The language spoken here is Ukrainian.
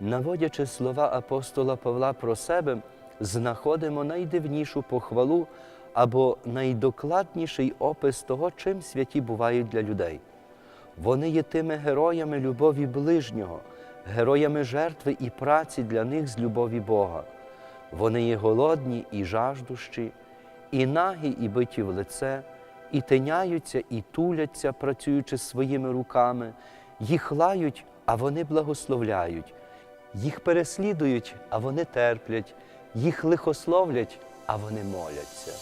наводячи слова апостола Павла про себе, знаходимо найдивнішу похвалу або найдокладніший опис того, чим святі бувають для людей. Вони є тими героями любові ближнього, героями жертви і праці для них з любові Бога. Вони є голодні і жаждущі, і нагі, і биті в лице, і тиняються, і туляться, працюючи своїми руками, їх лають, а вони благословляють, їх переслідують, а вони терплять, їх лихословлять, а вони моляться.